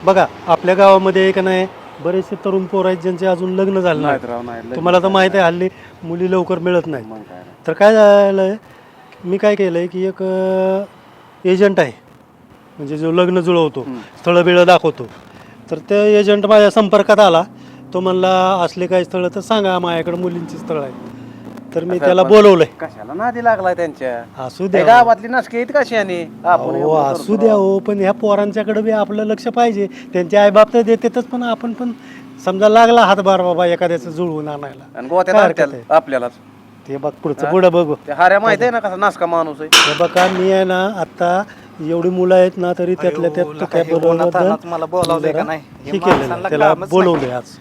बघा आपल्या गावामध्ये का नाही बरेचसे तरुण पोर आहेत ज्यांचे अजून लग्न झालं नाहीत नाही राव नाही लग्न तुम्हाला तर माहिती आहे हल्ली मुली लवकर मिळत नाही मग काय. तर काय झालं मी काय केलं आहे की एक एजंट आहे. म्हणजे जो लग्न जुळवतो स्थळं बिळं दाखवतो. तर त्या एजंट माझ्या संपर्कात आला. तो म्हणला असले काही स्थळं तर सांगा माझ्याकडे मुलींची स्थळं आहेत. तर मी त्याला बोलवलंय. कशाला नादी लागलाय त्यांच्या? असू त्या द्या गावातली नसके आहेत कशी आणि? आपण हो असू द्या हो पण ह्या पोरांच्याकडे बी आपलं लक्ष पाहिजे. त्यांचे आईबाप तर देतातच पण आपण पण समजा लागला हातभार बाबा एखाद्याचं जुळवून आणायला. आणि गोत्यात काय हरकत आणत्याल आपल्यालाच. ते बघ पुढचं पुढं बघू. ते हाऱ्या माहिती आहे ना कसा नासका माणूस आहे? हे बघा मी आहे ना आता एवढी मुलं आहेत ना तरी त्यातल्या त्यात तो काय बरोबर मला बोलावलंय का नाही? हे हे माणसाला त्याला कामच नाही. बोलवलंय आज.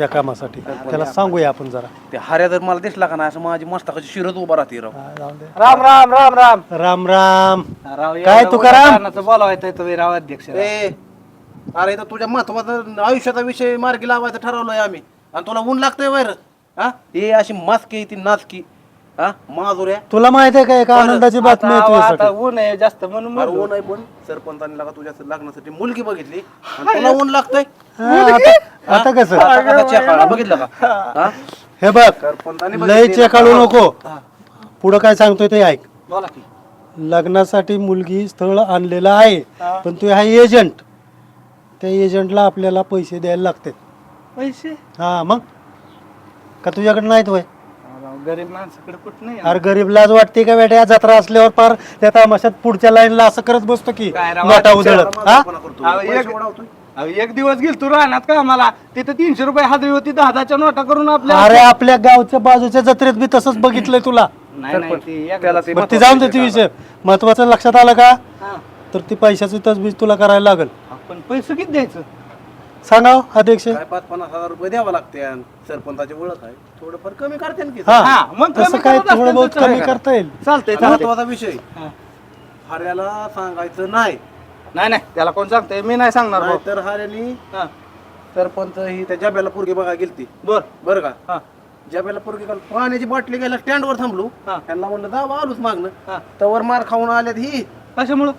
या कामासाठी. त्याला सांगूया आपण जरा. ते हाऱ्या जर मला दिसला का नाही असं माझी मस्तकाची शिरत उभा राहते राव. हा, जाऊ दे. राम राम राम राम. राम राम. राव काय एवढं तुकाराम? उदाहरणाचं बोलावायचं तुम्ही राव अध्यक्ष ए अरे तर तुझ्या महत्त्वाचा आयुष्याचा विषय मार्गी लावायचा ठरवलंय आम्ही. आणि तुला ऊन लागतंय वैर हा? हे अशी मास्की ती नाचकी. हा? माजुऱ्या तुला माहीत आहे का एका आनंदाची बातमी आहे आता तुझ्यासाठी? ऊन आहे जास्त म्हणून म्हणलो. ऊन आहे पण. सरपंचाने लागा तुझ्या लग्नासाठी मुलगी बघितली. आणि तुला ऊन लागतंय? हा, आता- आता कसं? आता कसा चेकाळा बघितलं का? हा? हे? बघ लय चेकाळू नको. पुढं काय सांगतोय ते ऐक. बोला की. लग्नासाठी मुलगी स्थळ आणलेलं आहे पण तू हा एजंट त्या एजंटला आपल्याला पैसे द्यायला लागतात. पैसे? हा मग? का तुझ्याकडे नाहीत वय गरीब माणसाकडे कुठं नाही अरे गरीब लाज वाटते का बेटा? जत्रा असल्यावर पार त्या तामाशात पुढच्या लाईनला असं करत बसतो की काय राव, नोटा उधळत. हा? अहो, पैसे एक- उडवतोय. अहो, एक दिवस गेल तू राहणार का आम्हाला तिथे तीनशे रुपये हजरी होती दहा दहाच्या नोटा करून आपल्या अरे आपल्या गावच्या बाजूच्या जत्रेत बी तसंच बघितलंय तुला. नाही नाही ती एक- त्याला ते बरं ती जाऊन दे ती विषय. महत्वाचं लक्षात आलं का? हा. तर ती पैशाची तजबीज तुला करायला लागल. आपण पैसे किती द्यायचं? सांगा हो, अध्यक्ष? काय पाच पन्नास हजार रुपये द्यावं लागते सरपंचाची ओळख आहे. थोडंफार कमी करते की हा. मग तसं काय करत असतील थोडं बहुत तर कमी करा. करता येईल. चालतंय चालतंय. महत्त्वाचा विषय हा. हाऱ्याला सांगायचं नाही. नाही नाही त्याला कोण सांगतंय? मी नाही सांगणार भाऊ. तर हाऱ्यानी हा. सरपंच ही त्या जब्याला पोरगी बघा गेलती. बर. बरं का? हा. जब्याला पोरगी काल पाण्याची बाटली गेला स्टँडवर थांबलो. हा. त्यांना म्हणलं जा आलोच मागणं. हा. तवर मार खाऊन आल्यात ही. कशामुळं?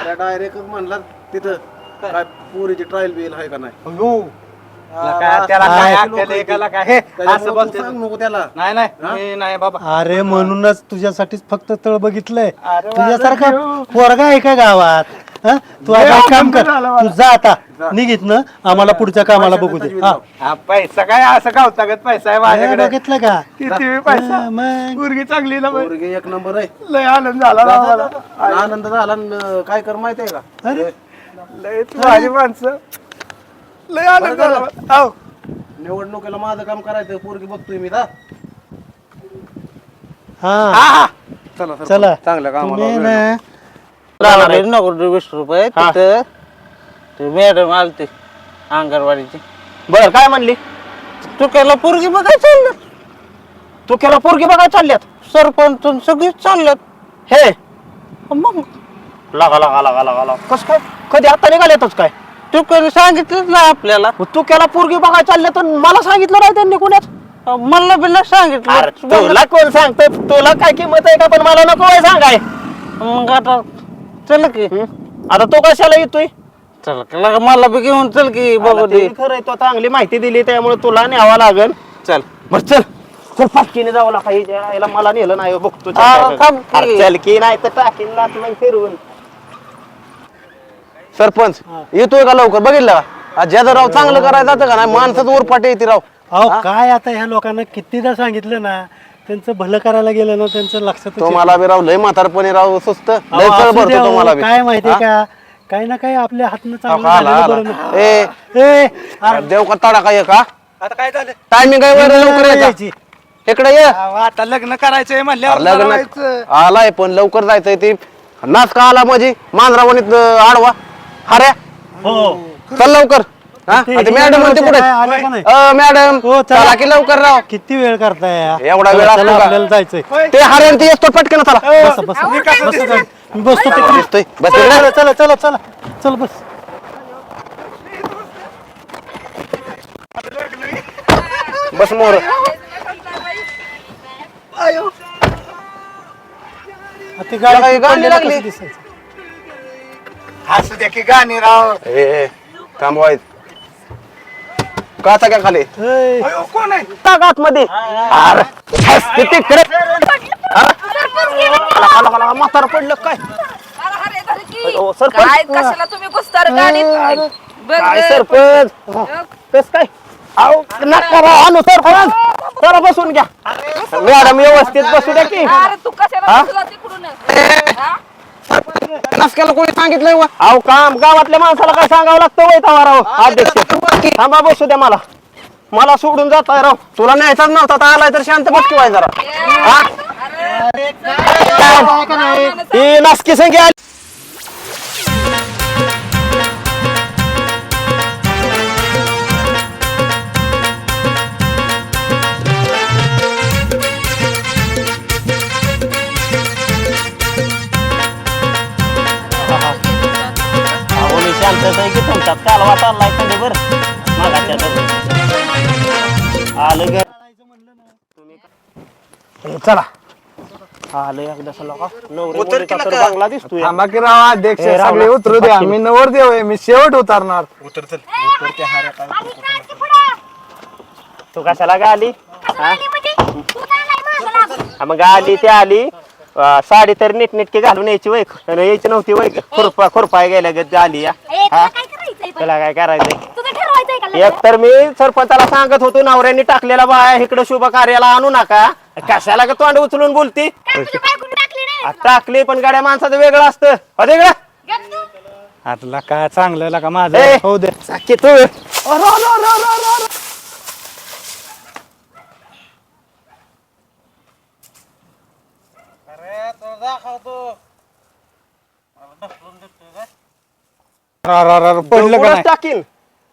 अरे डायरेक्ट म्हणला तिथं काय? पोरीची ट्रायल बिल आहे का नाही? अयो. त्याला काय- त्याला काय अक्कल आहे, त्याला काय? हे, असं त्याच्यामुळे तू बोलते सांग नको त्याला. नाही नाही मी नाही बाबा. अरे म्हणूनच तुझ्यासाठीच फक्त तळ बघितलंय. अरे वा, तुझ्यासारखा पोरगा आहे का गावात? हा? तू आता एक काम कर. तू जा आता. निघित ना. आम्हाला पुढच्या कामाला बघू दे. हा. हा, पैसा काय असं गावतागत पैसा आहे माझ्याकडे? बघितलं का? किती बी पैसा. हा, मग. चांगली ना बाई. पोरगी एक नंबर आहे. लय आनंद झाला ना. आनंद झाला. न काय कर माहिती आहे का? अरे लय भारी माणसं. लय आनंद झाला. मला. आहो. निवडणुकीला माझं काम करायचं पोरगी बघतोय मी दा. हा. हा, हा. चला चला. चांगल्या कामाला तुम्ही ना आहे. वीस रुपये तिथं. ते मॅडम आलते अंगणवाडीची. बर काय म्हणली? तू केला पोरगी बघाय चालल्यात. तू केला पोरगी बघायला चालल्यात? सरपंच सगळीच चालल्यात. हे. मग? लागा लागा लागा लागा लागा. कस काय? कधी आता निघाल्यातच काय? तू कधी सांगितलंच ना आपल्याला. मग तू केला पोरगी बघायला चालल्या तर मला सांगितलं नाही त्यांनी कोण्यात मला अरे सांगितलं. तुला कोण सांगतोय? तुला काय किंमत आहे का? पण मला नको आहे सांगाय. मग आता चल की. आता तो कशाला येतोय? चल की लगा मला बी घेऊन चल की बघू दे. ते खरंय तो चांगली माहिती दिली त्यामुळे तुला न्यावा लागल. चल. बर चल. चल पाटकीने जावं लागा मला नेलं नाही बघतो चल अरे काय थांब कर. की. अरे चल की नाही तर टाकीन लाट मग फिरवून सरपंच येतोय का लवकर? बघितलं का? ज्याचं राव चांगलं करायचं जातं का नाही माणसाचं उरपाटे येते राव. अहो काय आता ह्या लोकांना कितीदा सांगितलं ना त्यांचं भलं करायला गेलं ना त्यांचं लक्षात तो मला बी राव लय म्हातारपणे राव सुस्त. लय चळ भरतो हो, मला बी. काय माहितीये का? काही ना काही आपल्या हातनं चांगलं आला, झालेलं आला. बरं ना. ए ए, अरे देव का तडा काय का? आता काय झालं? टायमिंग आहे बरं लवकर यायचा. यायची. इकडे ये. अहो, आता लग्न करायचंय म्हणल्यावर लग्न करायचं. आलाय पण लवकर जायचंय ती. नाच का आला माझी? मांजरावणीत अं, आडवा. हऱ्या हो चल लवकर हा ते आता मॅडम म्हणते कुठे आलं का नाही? अ, मॅडम हो, चला. चला की लवकर राव किती वेळ करताय? एवढा चला, वेळ असतो चला, का? आपल्याला जायचंय ते हऱ्यान ते येतो पटकन चला बस बस बस जाऊ. मी बसतो तिकडे. दिसतोय बस चला इकडे. चला चला चला चल बस बस मोर आ, ती त्याला काही गाडी गाणी लागली. कसं दिसायचं? असू द्या की गाणी राव. ए, ए, थांबवायत. काचा काय खाली? ए, कोण आहे? तागात मध्ये अरे हस, किती म्हातार पडलं काय? की. अहो, सरपंच. काय कशाला तुम्ही घुसतार गाडीत? बघ, काय बघ. सरपंच? कस काय? अहो नका राव, आणू सरपंच. जरा बसून घ्या. मॅडम व्यवस्थित बसू द्या की. अरे तू कशाला तिकडून? हा? नसक्याला कोणी सांगितलंय वा अहो काम गावातल्या माणसाला काय सांगावं लागतं वय तवा राव अध्यक्ष थांबा बसू द्या मला मला सोडून जाताय राव तुला न्यायचाच नव्हता तर आलाय तर शांत बस किवाय जरा हा? ही नसकी संख्या आली अहो मी शांतच आहे की तुमच्यात कालवा चाललाय खंडीभर मागाच्या आलं ग. चला. आलं एकदा चला का? नवरी मुलीचा तर बंगला दिसतोय. थांबा की राव अध्यक्ष सगळे. उतरू द्या. मी नवर देव आहे मी शेवट उतरणार. तू कशाला गा आली? हा? हा, मग आली ती आली. अं, साडी तर नीटनेटकी घालून यायची वय यायची नव्हती वय खुरपा खुरपाय गेल्या गत आली या. हा? तुला काय करायचंय? एक तर मी सरपंचाला सांगत होतो नवऱ्याने टाकलेला बाया इकडे शुभ कार्याला आणू नका. कशाला का तोंड उचलून बोलती? आ, टाकली पण गाड्या माणसाचं वेगळं असतं. हो वेगळं आता काय चांगलं का माझं? ए, हो दे. साकी तू. रा, रा, रा, रा, पडलं का उगाच नाही? टाकीन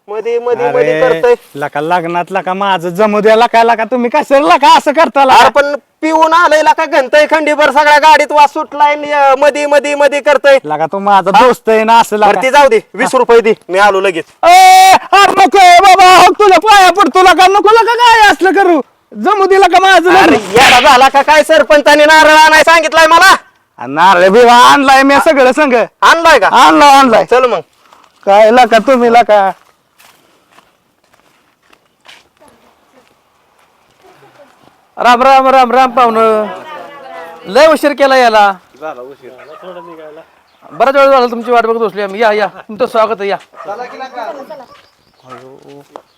मध्ये मध्ये मध्ये करतोय. अरे लका लग्नात लका माझं जमू द्या लका लका तुम्ही कशाला लका असं करता अरे लका? पण पिऊन आलंय का घंटय खंडीभर सगळ्या गाडीत वास सुटलाय आणि, अं, मधी मध्ये मध्ये करतोय. लका तू माझा दोस्त आहे ना असं लका? वरती जाऊ दे वीस रुपये दे मी आलो लगेच. ए, अरे नको ए बाबा हो तुला पाया पडतो लका नको लका काय असलं करू? जमू दिला का माझं अरे लग्न? येडा झाला का काय सरपंचाने नारळ आणाय सांगितलंय मला? नारळ बिवा आणलाय मी सगळं संग. आणलाय का? आणलाय आणलाय. चल मग. काय लका तुम्ही लका. राम राम राम राम पाहुण. लय उशीर केला याला. बराच वेळ झाला तुमची वाट बघत बसली आम्ही. या या. तुमचं स्वागत आहे या.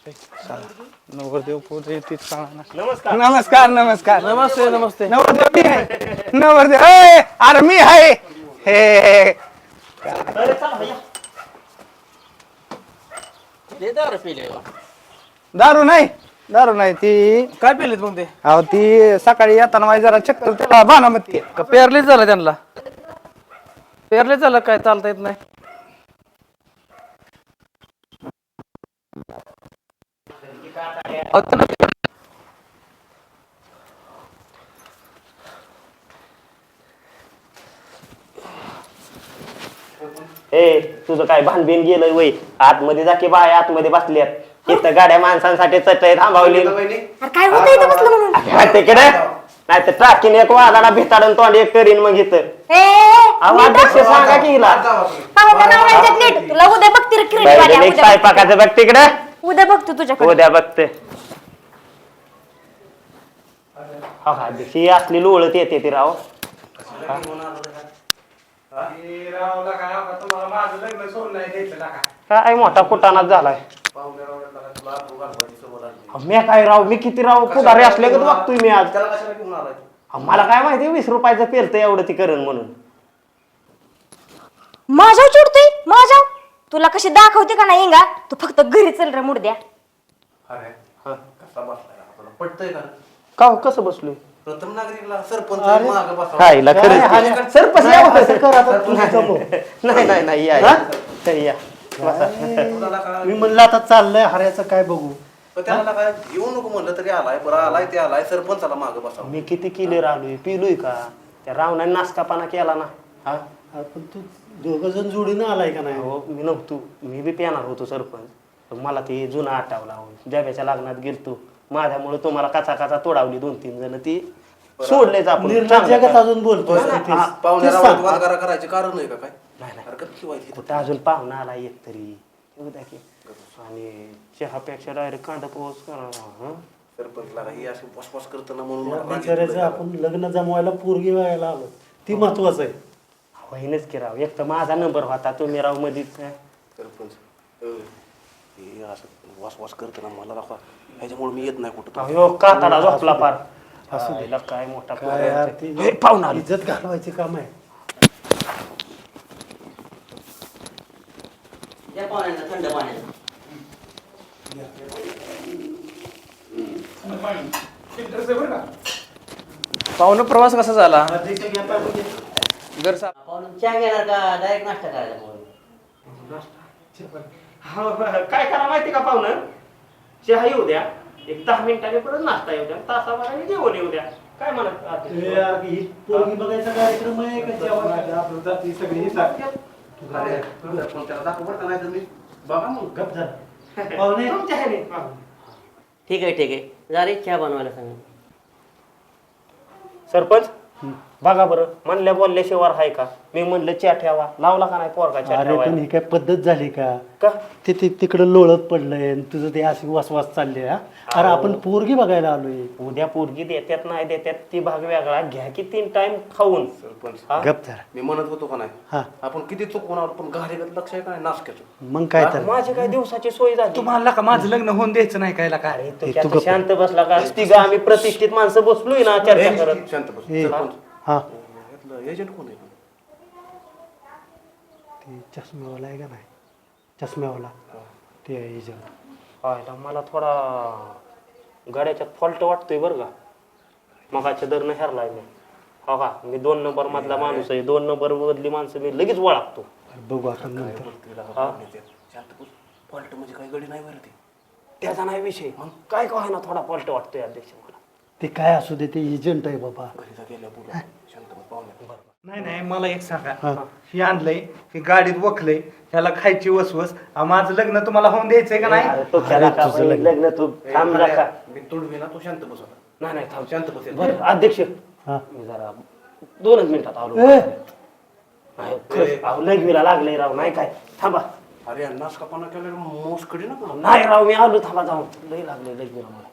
नवरदेव पोरे तीच नमस्कार. नमस्कार नमस्कार. नमस्ते नमस्ते. नवरदेव मी आहे. नवरदेव ए, अरे मी आहे. हे. दारू नाही. दारू नाही ती काय पेलेत मग ते? अहो ती सकाळी येताना माझी जरा चक्कर त्याला बाणामती का पेरलीच झालं त्यांना? पेरलीच झालं काय चालता येत नाही? ए तुझं काय भानबिन गेलंय वय? आतमध्ये जा की बाय आतमध्ये बसल्यात. इथं गाड्या माणसांसाठी चटई थांबवली. काय होतं इथं बसलं म्हणून? तिकडे नाही तर टाकीन एक वादाडा भिताडून तोंड एक करीन मग इथं. ए, अध्यक्ष सांगा की हिला? नीट? तुला उद्या बघते रे क्रिकेट बाई, वाल्या, एक उद्या स्वयंपाकाचं बघ तिकडे. उद्या बघतो तुझ्याकडे. उद्या बघते. हा हा ही असली लोळत येते ती राव. काय मोठा कुटाणाच झालाय. मी काय राव मी किती राव पुढारी असले का बघतोय मी आज. त्याला कशाला घेऊन आलाय? अहो, मला काय माहिती वीस रुपयाचं पेरतं एवढं ती करण म्हणून. माझ्यावर चिडतोय? माझ्या तुला कशी दाखवते का नाही इंगा? तू फक्त घरी चल रे मुडद्या. अरे कसा बसलाय आपल्याला पटतंय का? का हो, कसं बसलोय? प्रथम नागरिकला सरपंच मागं बसावं. हा हिला खरंच ते. सर पसल्या असं कर आता तुझं जमव. नाही नाही नाही या, या. तर या. बसा. तुला काय मी म्हणलं आता चाललंय हऱ्याचं काय बघू? पण त्याला काय येऊ नको म्हणलं तरी आलाय बरं आलाय ते आलाय सरपंचाला मागं बसावं. मी किती किलेर आलोय पिलोय का? त्या रावणाने नासकापाना केला ना. हा पण तू दोघ जण जोडीनं आलाय का नाही? हो मी नव्हतो. मी बी पेणार होतो सरपंच. पण मला ते जुना आठवला हो जब्याच्या लग्नात गेलतो माझ्यामुळे तुम्हाला काचा काचा तोडावली दोन तीन जण. ती सोडलेच आपण. निर्णय चांगलं जगात काय. अजून बोलतोय. हा. पाहुण्या तेच रावणात सांग. वादगारा करायचे कारण नाही का काय? नाही नाही. हरकत. कुठं अजून पाहुणा आला एक तरी. येऊ द्या की. आणि चहापेक्षा डायरेक्ट कांदा पोच करा? सरपंचला ही अशी वसवास करताना म्हणून या मला राग बिचाऱ्याचं येतोय. आपण लग्न जमवायला पोरगी व्हायला आलो. ती महत्वाचं आहे. होईनच की राव. एक तर माझा नंबर होता तुम्ही राव मधीच. हं? सरपंच अं, हे असं वसवास करताना मला दाखवा. ह्याच्यामुळे मी येत नाही कुठं अहो काताडा झोपला फार असू दे काय मोठा काय यार पोरगा. ती हे, पाहुणा आला. इज्जत घालवायची काम आहे. थंड पाहुणं प्रवास कसा झाला? घर सा- चहा घेणार का? डायरेक्ट नाश्ता करायचा मग हो, काय करा माहिती का पाहुणं? चहा येऊ द्या. एक दहा मिनिटांनी परत नाश्ता येऊ द्या. तासाभराने जेवण येऊ द्या. काय म्हणत ते यार ही पोरगी बघायचा कार्यक्रम आहे का जेवण? अरे, सरपंच त्याला दाखव बरं का नाही तर मी बघा मग. गप झाला पाहुणे. तुमच्या ह्याने. हा. ठीक आहे ठीक आहे. जा रे चहा बनवायला सांग. सरपंच बघा बरं म्हणल्या बोलल्याशिवाय आहे का? मी म्हणलं च्या ठेवा. लावला का नाही पोरगा च्या अरे पण ठेवायला ही काय पद्धत झाली का? का? ते ते तिकडं लोळत पडलंय आणि तुझं ते अशी वासवास चालले हा? अरे आपण पोरगी बघायला आलोय. उद्या पोरगी देत्यात नाही देत्यात ती भाग वेगळा. घ्या की तीन टाइम खाऊन. सरपंच हा? गप मी म्हणत होतो का नाही? हा. आपण किती चुकवणार पण घारीगत लक्ष आहे का नाही? नाशक्याचं मग काय तर. माझी काय दिवसाची सोय झाली? तुम्हाला का माझं लग्न होऊन द्यायचं नाही काय काय अरे तू ए, त्यात तू गप्प. शांत बसला का? तिघ आम्ही प्रतिष्ठित माणसं बसलोय ना चर्चा करत. शांत बस ए, सरपंच. हा. यातलं एजंट कोण आहे? ते चष्म्यावाला आहे का नाही? चष्म्यावाला. ते एजंट हायला मला थोडा गाड्याच्यात फॉल्ट वाटतोय बरं का. मगाच्या दरनं हरलाय मी. हो का? मी दोन नंबर मधला माणूस आहे. दोन नंबर मधली माणसं मी लगेच ओळखतो. बघू आपण नंतर. हा? फॉल्ट म्हणजे काही गडी नाही बरं ते. त्याचा नाही विषय. मग काय काय ना थोडा फॉल्ट वाटतोय अध्यक्ष मला? ते काय असू दे ते एजंट आहे बाबा. घरी जा गेल्या बोलू नाही नाही मला एक सांगा. हा. ही आणलंय ही गाडीत बकलंय ह्याला खायची वसवस. आ, माझं लग्न तुम्हाला होऊन द्यायचंय का नाही? अरे तो खेळा का तुझं बाई, लग्न. लग्न तू थांब मी तुडवी ना तू शांत बस आता नाही नाही थांब शांत बस. बरं अध्यक्ष. हा. मी जरा दोनच मिनिटात आलो. ए! नाही, खरंच, अहो, लागलंय राव नाही काय? थांबा. अरे अन्नास कापणा केलं मोसकडी ना. नाही राव मी आलो थांबा जाऊन. लय लागले लघवीला मला.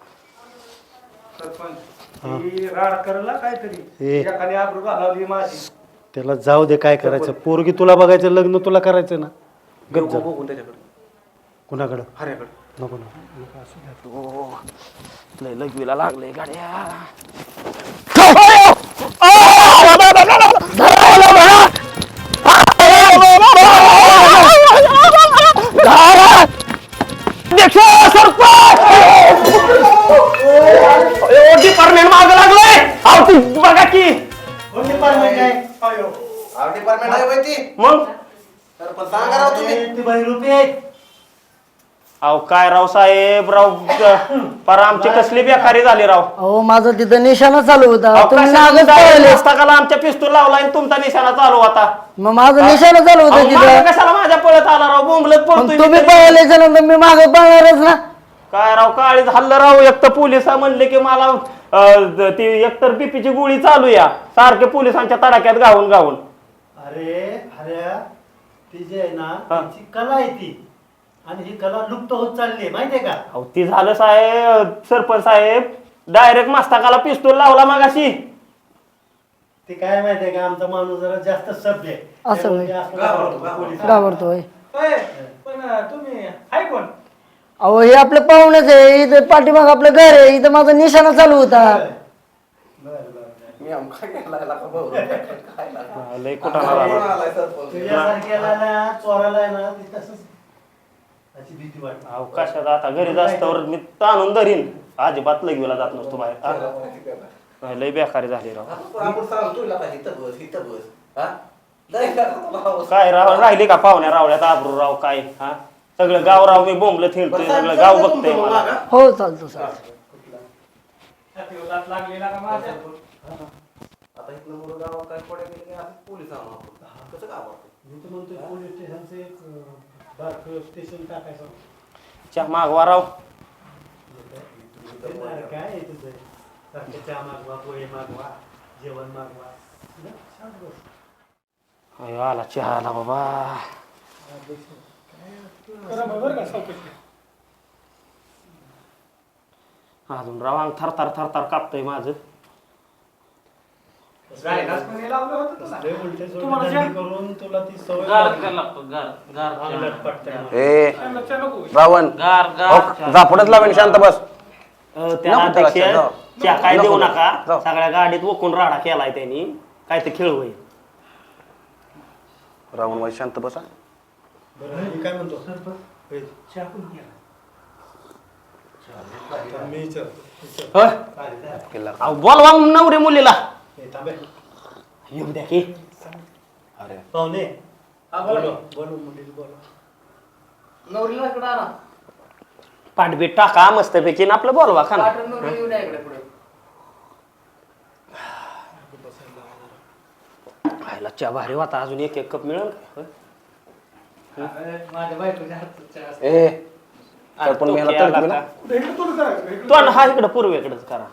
ही. राड करला काहीतरी. ए. एखादी आबरू घालावली माझी. त्याला जाऊ दे काय करायचं. पोरगी तुला बघायचं लग्न तुला करायचं ना. गप जा. बघून त्याच्याकडे कुणाकडं? हऱ्याकडे नको नको. लय लघवीला लागलंय गाड्या. काय राव साहेब राव पर आमची कसली बेकारी झाली राव? अहो माझा तिथं निशाणा चालू होता. अहो, तुम्ही कशाला रस्ता आमच्या पिस्तूल लावला आणि तुमचा निशाणा चालू होता? मग माझं निशाणा चालू अहो, होतं मागं तिथं कशाला माझ्या पळत आला राव? बोंबलत मग पळतोय तुम्ही मी तरी. पळाल्याच्या नंतर मी मागे पळणारच ना. काय राव काळीच हल्लं राव? एक तर पोलिसा म्हणले की मला अं, ती एकतर बीपीची गोळी चालू या. सारखे पोलिसांच्या तडाक्यात गावून गावून अरे अरे ती जी आहे ना हा. तिची कला आहे ती. आणि ही कला लुप्त होत चालली आहे माहितीये का? अहो ती झालं साहेब सरपंच साहेब. डायरेक्ट मस्तकाला पिस्तूल लावला मागाशी. ते काय माहितीये का आमचा माणूस जरा जास्त सभ्य आहे. असं त्यामुळे होय. जास्त घाबरतो होय, पण तुम्ही हाय कोण? अहो हे आपले पाहुणेच आहे इथं पाठीमाग आपलं घर आहे इथं माझा निशाणा चालू होता. मी का भाऊ? काय लागला? लय? तुझ्यासारख्याला ना चोराला आहे ना ती तसंच भीती वाटते. अहो कशात आता घरी जास्तवर मी ताणून धरीन. अजिबात लगवीला जात नसतो बाहेर. हा? नाही, लय बेकारी झाली राव. आपण इथं बस इथं बस. हा? लय. काय राव राहिली का पाहुण्या रावल्यात आबरू राव काय? हा? सगळं गाव राव मी बोंबलं थिंडतोय सगळं गाव बघतंय मला. हो चालतो चालतो. छातीवर लागलेला का माझ्या? आता इथनं मुलं गावात काय पड्या गेले की असं पोलीस आणू आपण. कसं मी तर म्हणतोय पोलीस स्टेशनचं एक अं, चहा मागवा राव अरे काय आहे तुझं सारखं चहा मागवा पोहे मागवा जेवण मागवा ना, शांत बस. अयो आला चहा आला बाबा अजून राव अंग करून तुला ती सवय ए रावण झापडच लावेन शांत बस. अ, त्याला नको त्याला अध्यक्ष जाऊ. च्या काय नको देऊ त्याला. नका. जाऊ. सगळ्या गाडीत ओकून राडा केलाय त्यांनी. काय ते खेळ होईल. रावण वाई शांत बसा. बरं मी काय म्हणतो? हे? तर मी विचारतो. किल्ला अहो, बोलवा नवरे मुलीला. हे, थांबे. येऊ द्या की अरे पाहुणे मुलीला नवरीला इकडे आणा पाठबीट टाका मस्तपैकी आणि आपलं बोलवा पाठवून नवरी इकडे पुढे खायला चहा भारी होता अजून एक एक कप मिळेल का? माझ्या बायकोच्या हातचा चहा असतो. ए सरपण तो मेला का? तो आणि हा इकडं पूर्वेकडेच करा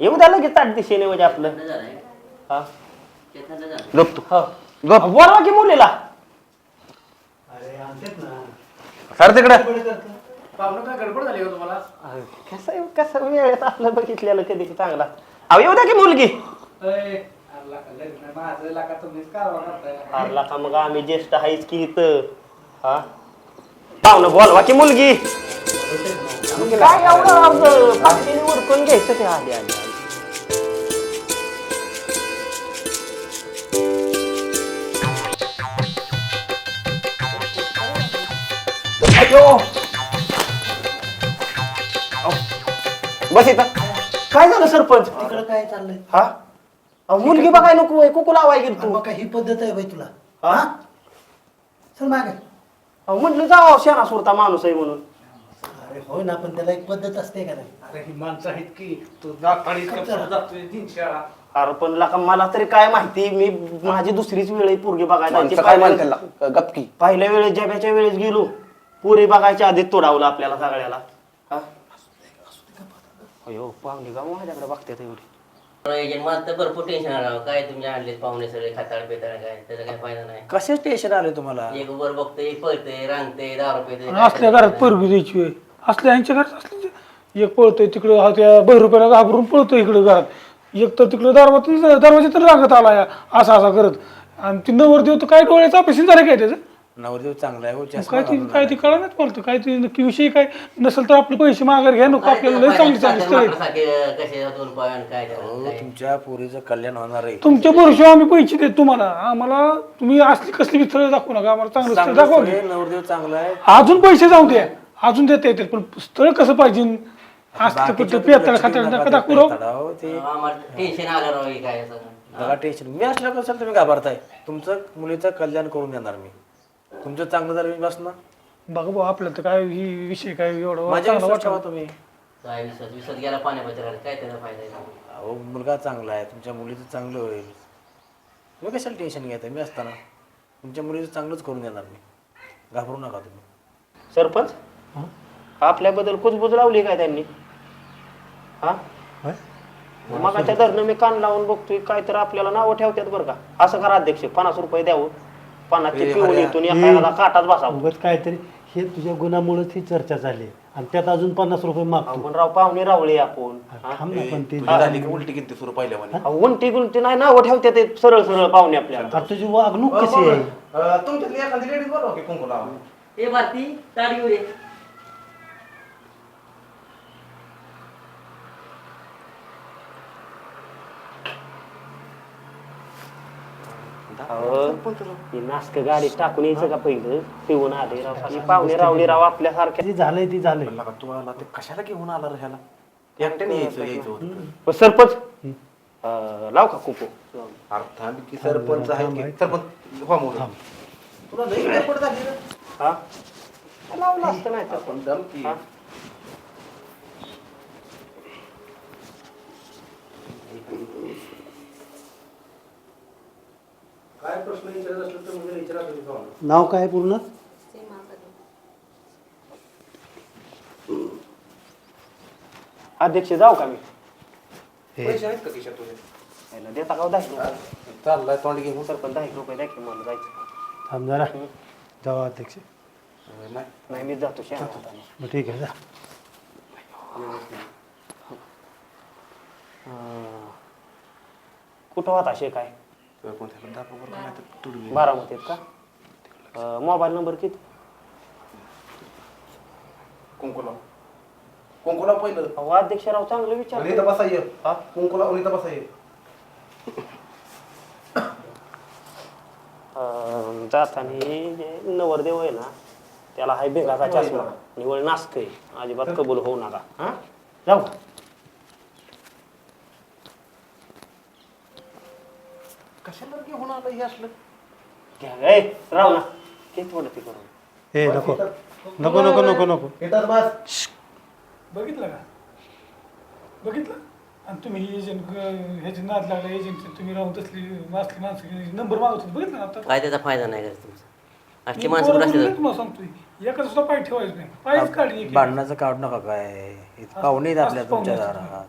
येऊ द्या लगेच ताट दिशेने म्हणजे आपलं. हा. गप तू. हो. बोलवा की मुलीला. अरे आणतेत ना. सर तिकडे. काय गडबड झाली का तुम्हाला? अरे, कसं कसं वेळेत आपलं बघितलेलं कधी की चांगला. अहो येऊ द्या की मुलगी. अय, अरे लाका, लग्न आहे. माझं लाका तुम्हीच कारवा करताय. आरला का मग आम्ही ज्येष्ठ आहेच की इथं? हा? पाहुणं बोलवा की मुलगी. काय एवढं उरकून घ्यायचं ते आधी आधी. अयो बस इथं. काय झालं सरपंच? तिकडं काय चाललंय? हा? अहो, मुलगी बघाय नको कुकू लावाय गेल तू. मग काय ही पद्धत आहे बाई तुला. हा? चल मागे. अहो, म्हटलं जावा शेणा सुरता माणूस आहे म्हणून. अरे होय ना पण त्याला एक पद्धत असते का नाही? अरे ही माणसं आहेत की तू दाताळी इतक्या पुढं जातोय तीन शाळा. अरे पण लका मला तरी काय माहिती मी माझी दुसरीच वेळ आहे पोरगी बघायला. माणसं काय गपकी. पहिल्या वेळेस जगाच्या वेळेस गेलो. पुरी बघायच्या आधी तोडावलं आपल्याला सगळ्याला. हा? अयो पाहुणे का माझ्याकडे बघतात एवढी? एजंट मला तर भरपूर टेन्शन आलं. काय तुम्ही आणले पाहुणे सगळे खाताळ पेताळ काय? त्याचा काय फायदा नाही. कसे स्टेशन आले तुम्हाला? एक वर बघतोय एक पळतंय रांगतंय दारू असल्या घरात पोरगी द्यायची होय. असल्या यांच्या घरात एक पळतोय तिकडं हा त्या बहिरुपयाला घाबरून पळतोय इकडं घरात. एक तर तिकडं दरवाजा दरवाजा तर लागत आला या असा असा करत. आणि ती नवरदेव तर काय डोळ्याचं ऑपरेशन झालं काय त्याचं? नवरदेव चांगला आहे हो, चष्मा काय ती घालून काय ती कळा नाही बोलतो काय ती नक्की विषय काय? नसेल तर आपले पैसे माघार घ्या नको आपल्याला लय चांगली चांगली स्थळ आहेत. कसे दोन पाय काय त्याला, काय. तुमच्या पोरीचं कल्याण होणार आहे. तुमच्या भरोशावर आम्ही पैसे देतो तुम्हाला. आम्हाला तुम्ही असली कसली बी स्थळ दाखवू नका आम्हाला चांगलं स्थळ चांगलं दाखवा स्थळ की. आहे, नवरदेव चांगला आहे. अजून पैसे जाऊ द्या. अजून देता येतील पण स्थळ कसं पाहिजे? असतं कुठं पेताळ खाताळ नका दाखवू राव. हो, ते. आम्हाला टेन्शन आलं राव हे काय नका टेन्शन मी असल्या कसं तुम्ही घाबरताय? तुमचं मुलीचं कल्याण करून देणार मी. तुमचं चांगलं झालं मी बस ना बघा भाऊ आपल्याला तर काय ही विषय काय एवढं माझ्या चांगला विश्वास ठेवा वाटलं. तुम्ही. काय विसत विसत गेला पाण्याबद्दल काय त्याचा फायदा आहे? अहो मुलगा चांगला आहे. तुमच्या मुलीचं चांगलं होईल. तुम्ही कशाला टेन्शन घेताय? मी असताना. तुमच्या मुलीचं चांगलंच करून देणार मी. घाबरू नका तुम्ही. सरपंच? आपल्याबद्दल कुजबुज लावली काय त्यांनी? हा? मग त्या धरणं मी कान लावून बघतोय. काय तर आपल्याला नावं ठेवतात बरं का. असं करा अध्यक्ष पन्नास रुपये द्यावं. पन्नासचे पिऊन येतून एखाद्याला काटाच बसावं. उगाच काहीतरी हे तुझ्या गुणामुळेच ही चर्चा झाली. आणि त्यात अजून पन्नास रुपये मागतो आपण राव पाहुणे रावळे आपण. हा? थांब ना पण ती तुझी झाली की उलटी किती सुरू पाहिल्या म्हणे. अहो, उंटी गुंटी नाही नावं ठेवतात ते सरळ सरळ पाहुणे आपल्याला. आता तुझी वागणूक कशी आहे? तुमच्यातली एखादी लेडीज बरोबर की कुंकू लावा ए भारती ताडी घेऊ ही नासक गाडी टाकून यायचं का पहिलं? पिऊन आले राव ही पाहुणे रावळे राव आपल्यासारख्या. झालंय ते झालंय. म्हणलं का ते कशाला घेऊन आला रे ह्याला? एकट्याने यायचं यायचं होतं. पण सरपंच? अं, लाव का कुपो अर्थात की सरपंच आहे की? सरपंच हो मोर तुला लई गडबड झाली रे. हा? लावलं असतं नाही तर आपण दम की हा? काय प्रश्न विचारत असलं तर म्हणजे विचारा तुम्ही. नाव काय पूर्ण? अध्यक्ष जाऊ का मी? पैसे आहेत का खिशात तुझे? याला देता का हो? दहा रुपये. चाललाय तोंड घेऊन सरपंच दहा एक रुपये द्या की मला जायचं. थांब जरा. जावा अध्यक्ष. नाही. मी जातो मग ठीक आहे जा. कुठं होता शे काय? बारामतीत का मोबाईल नंबर किती? कुंकुला. कुंकुला पहिलं. अहो, अध्यक्षराव चांगलं विचार इथं बसा ये हा? कुंकुला आणि इथं बसा ये अं, जाताना जे नवरदेव आहे ना त्याला हाय भेगाचा चष्मा. निवळ नासक आहे अजिबात कबूल होऊ नका. हा? जाऊ कशाला रे घेऊन आलं हे असलं? घ्या ए, राव ना. ते थोडं ते करून. हे नको. नको नको नको नको. इथंच बस. बघितलं का? बघितलं? आणि तुम्ही एजंट ह्याची नाद लागला एजंट तुम्ही राहून तसली असली माणसं नंबर मागत होते बघितलं ना आता? काय त्याचा फायदा नाही करत तुमचा. असली मी माणसं पोरं बोलले तुम्हाला सांगतोय. एका सुद्धा पाय ठेवायचं नाही. पायच काढली भांडणाचं काढू नका काय. इथं पाहुणे आहेत आपल्या तुमच्या दारात.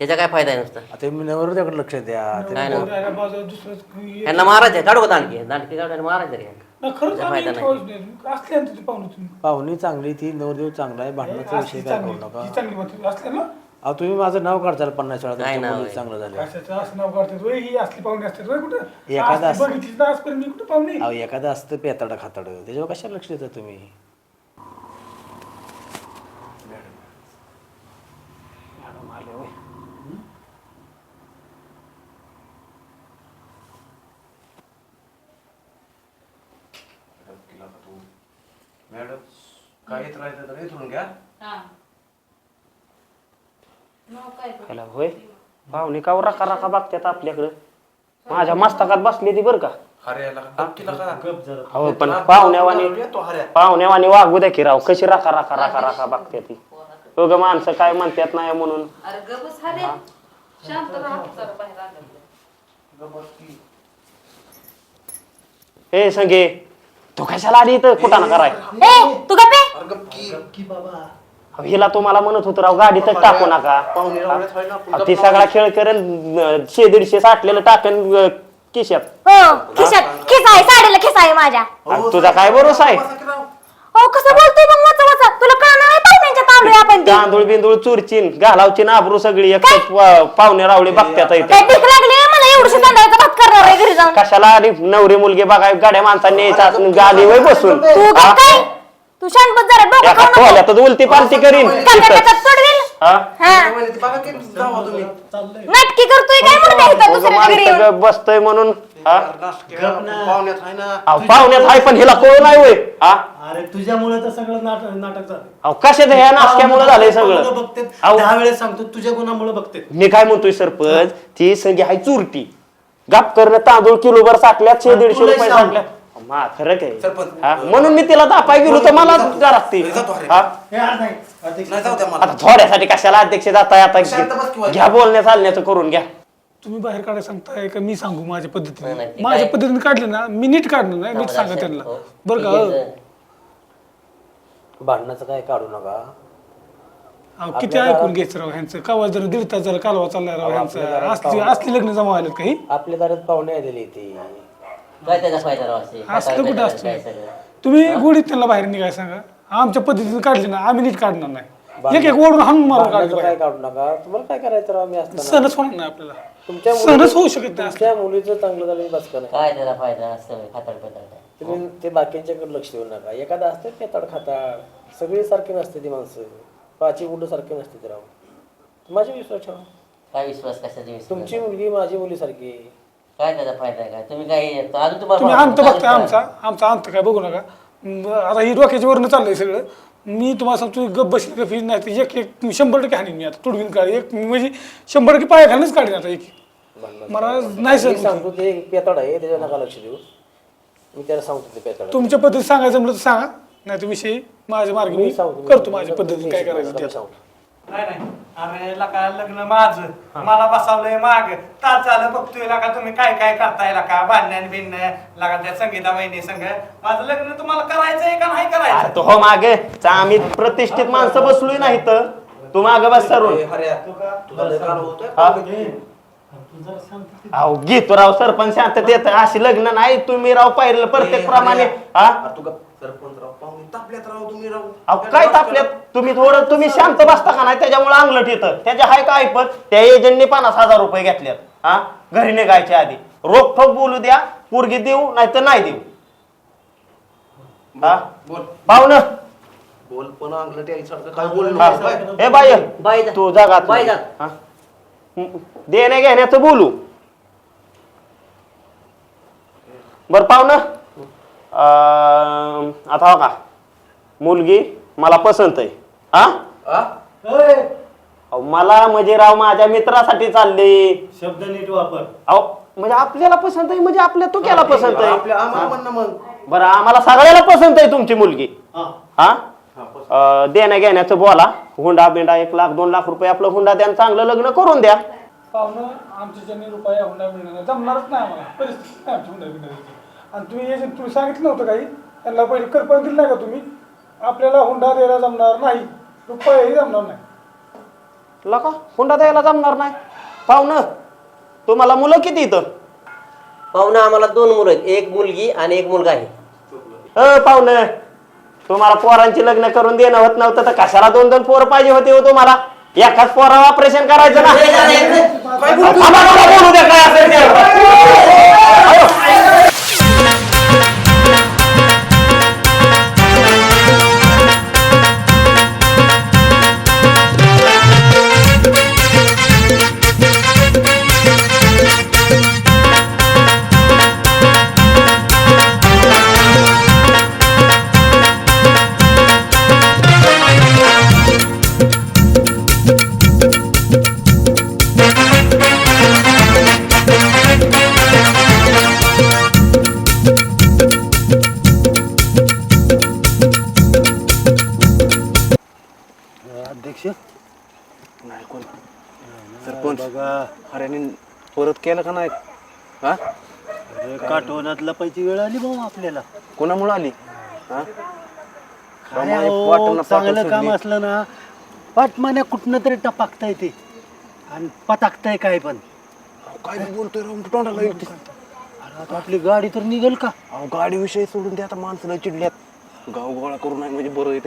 त्याचा काय फायदा आहे नुसता? आता मी नवरदेवाकडे लक्ष द्या. ते काय ना? बाजूला यांना मारायचं काढू का दांडकी? मारायचं रे यांना. ना खरंच आम्ही फायदा ठेवायचं नाही. पाहुणे तुम्ही. पाहुणी चांगली ती नवरदेव चांगला आहे. भांडणाचा विषय असली काय करू चांगली नका. ही चांगली म्हणते. असले ना? अहो तुम्ही माझं नाव काढताल पन्नास वेळा. काय तुमच्या नाव मुलीचं आहे? चांगलं झालं. कशाचं असं नाव वय ही असली पाहुणे असतात. वय कुठं? एखादा असली असं- बघितली तर आजपर्यंत मी कुठं पाहुणे? अहो एखादं असतं पेताडं खाताडं. त्याच्यावर कशाला लक्ष देता तुम्ही मॅडम आले होय मॅडम काय येत राहायचं तर इथून घ्या ह्याला होय? पाहुणे का राखा राखा बघतात आपल्याकडं? माझ्या मस्तकात बसली ती बरं का? हर्याला का नक्कीला का हो पण पाहुण्यावानी तो हऱ्या. पाहुण्यावानी वागू द्या की राव. कशी राखा राखा राखा राखा बघते ती. उग माणसं काय म्हणतात नाही म्हणून. अरे गबस हरे शांत राहा जरा बाहेर आलं हे संगे तू कशाला आली इथं? कुठं ना कराय? ए तू गप्पे अरे बाबा. हिला तुम्हाला म्हणत होतो राव गाडीतच टाकू नका. पाहुणे रावळ्यात व्हायला आपण अहो, ती सगळा खेळ करेन शे दीडशे साठलेलं टाकेन अं, खिशात. हो खिशात. खिसा आहे साडीला खिसा आहे माझ्या. आणि तुझा काय भरोसा आहे. हो कसं बोलतोय मग? वाचा वाचा तुला नाही पाहुण्यांच्या तांदूळ आपण ती. तांदूळ बिंदूळ चुरचीन घालावची आबरू सगळी एक पाहुणे रावळे बघत्यात इथे. काय भीक लागली? मला एवढं तांदळाचा भात करणार आहे घरी जाऊन. कशाला नवरी मुलगी बघाय गाड्या माणसांनी यायचं असून गाडी वय बसून. तू हा? काय? तू शांत बस जरा डोकं एका खाऊ नको. टोल्यातच उलटी पालटी करीन. सोडवील? हा? हा. बघा की जावा तुम्ही. नाटकी करतोय काय म्हणून काय इथं उगं दुसऱ्याच्या घरी माणसं येऊन? गप बसतोय म्हणून. हा? पाहुण्यात आहे ना. अहो, पाहुण्यात आहे पण हिला कळू नाही होय. हा? अरे तुझ्यामुळे तर सगळं नाटक नाटक झालं. अहो कशाचं ह्या नाशक्यामुळे झालंय पाहुणं सगळं बघते. अहो. दहा वेळेस सांगतो तुझ्या गुणामुळे बघते. मी काय म्हणतोय सरपंच? ती संगी हाय चुरटी. गाप करणं तांदूळ किलोभर साठल्यात शे दीडशे तुला रुपये सांग. मा खरं काय सरपंच. हा? म्हणून मी तिला दापाय गेलो तर मला लागते जातो अरे. हा? नाही. जाऊ द्या मला. आता थोड्यासाठी कशाला अध्यक्ष जाताय आता? शांत बस की घ्या बोलण्या चालण्याचं करून घ्या. तुम्ही बाहेर काढायला सांगताय का? मी सांगू माझ्या नाही, पद्धतीने ते माझ्या काय- पद्धतीने काढलं ना मी नीट काढणार नाही. नीट सांगा त्यांना. हो. बरं का? हो? भांडणाचं काय काढू नका. अहो, किती ऐकून घ्यायचं राव ह्यांचं? कावा जर दीड तास जरा कालवा चाललाय राव ह्यांचं? असली असली लग्न जमा व्हायला काही आपल्या दारात पाहुणे आलेले ते. काय त्याचा फायदा राव असते? असलं कुठं काय असतं? सगळं तुम्ही गोडीत त्यांना बाहेर निघाय सांगा. आमच्या पद्धतीने काढली ना आम्ही नीट काढणार नाही. एक एक ओढून हाणून मारून काढायचं काय. काढू नका? तुम्हाला काय करायचं राव? मी असताना. सहनच होणार नाही आपल्याला. तुमच्या सहनच होऊ शकत नाही. तुमच्या मुलीचं चांगलं झालं बस का काय त्याचा फायदा असतं खाताड पेताड. तुम्ही ते बाकींच्याकडे लक्ष देऊ नका. एखादा असते पेताड खाताड. सगळी सारखी नसते ती माणसं. पाची मुलं सारखी नसते ती राव. माझी विश्वास ठेवा. काय विश्वास कशाचा विश्वास? तुमची मुलगी माझी मुली सारखी काय त्याचा फायदा आहे काय? तुम्ही काय अजून तुम्हाला तुम्ही अंत चालूच बघताय. आमचा आमचा अंत काय बघू नका. म, आता ही डोक्याच्या वरनं चाललंय सगळं. मी तुम्हाला सांगतो गप बसली का फीज नाही तर एक एक शंभर टक्के हाणीन मी आता तुडवीन काढ एक म्हणजे शंभर टक्के पाया घालूनच काढीन आता एक मला नाही मी सर सांगतो ते पेताड आहे त्याच्या नका लक्ष देऊ. मी त्याला सांगतो ते पेताड. तुमच्या पद्धती सांगायचं म्हणलं तर सांगा. नाही तर विषयी माझ्या मार्ग मी मी सांगतो मी करतो सांगतो. माझ्या पद्धतीने काय करायचं ते. सांगतो. नाही नाही. अरे लका लग्न माझं. मला बसवलंय माग. तास झालं बघतोय लका तुम्ही काय काय करताय लका? भांडण बिन्न लका त्या संगीता वहिनी संग. माझं लग्न तुम्हाला करायचंय का नाही करायचं? अरे तो हो मागे. आम्ही प्रतिष्ठित माणसं बसलोय नाही तर. तू माग बस सरून. हा? अहो घेतो राव सरपंच शांत देत. अशी लग्न नाही तुम्ही राव पाहिलं प्रत्येक प्रमाणे. हा? सरपंच राव पाहुणे तापल्यात राव तुम्ही राव अहो काय तापल्यात? तुम्ही थोडं तुम्ही शांत बसता का नाही? त्याच्यामुळे अंगलट येतं. त्याच्या हाय काय पण त्या एजंटने पन्नास हजार रुपये घेतल्यात. हा? घरी निघायच्या आधी. रोखोक बोलू द्या पोरगी देऊ नाही तर नाही देऊ. हा? बोल. पाहुणं बोल पण अंगलट यायसारखं काय हा. बाय. जा. तू जागा जा. देण्या घेण्याचं बोलू. बर पाहुणं? अं, आता हो का मुलगी मला पसंत आहे. हा? हा? अहो, मला म्हणजे राव माझ्या मित्रासाठी चालले. शब्द नीट वापर. अहो म्हणजे आपल्याला पसंत आहे म्हणजे आपल्या तू केला पसंत आहे. मग. बरं आम्हाला सगळ्याला पसंत आहे तुमची मुलगी. हा. हा? अं, देण्या घेण्याचं बोला. हुंडा बिंडा एक लाख दोन लाख रुपये आपलं हुंडा द्या आणि चांगलं लग्न करून द्या. पाहुणं आमच्या ज्यांनी रुपया हुंडा मिळणार जमणारच नाही आम्हाला. परिस्थिती नाही आमची हुंडा मिळण्याची आणि तुम्ही एजंट तुम्ही सांगितलं नव्हतं काही त्यांना पहिले कल्पना दिली नाही का तुम्ही? आपल्याला हुंडा द्यायला जमणार नाही. रुपयाही जमणार नाही. लका हुंडा द्यायला जमणार नाही. पाहुणं तुम्हाला मुलं किती इथं? पाहुणा आम्हाला दोन मुलं आहेत. एक मुलगी आणि एक मुलगा आहे. अ पाहुणं तुम्हाला पोरांची लग्न करून देणं होत नव्हतं तर कशाला दोन दोन पोरं पाहिजे होते हो तुम्हाला? एकाच पोरावर ऑपरेशन करायचं ना? थांबा, थांबा, बोलू द्या काय असेल ते. परत केलं का नाही? हा? काठवणात लपायची वेळ आली भाऊ आपल्याला. कोणामुळे आली? हा? काय अहो, पाटण चांगलं काम सोडली. असलं ना पाटमान्या कुठनं तरी टपाकता येते आणि पताकताय काय पण. काय बोलतोय राव तोंडाला येते. अरे आता आपली गाडी तर निघेल का? अहो गाडी विषयी सोडून द्या आता माणसं लय चिडल्यात. गाव गोळा करू नाही म्हणजे बरं येते.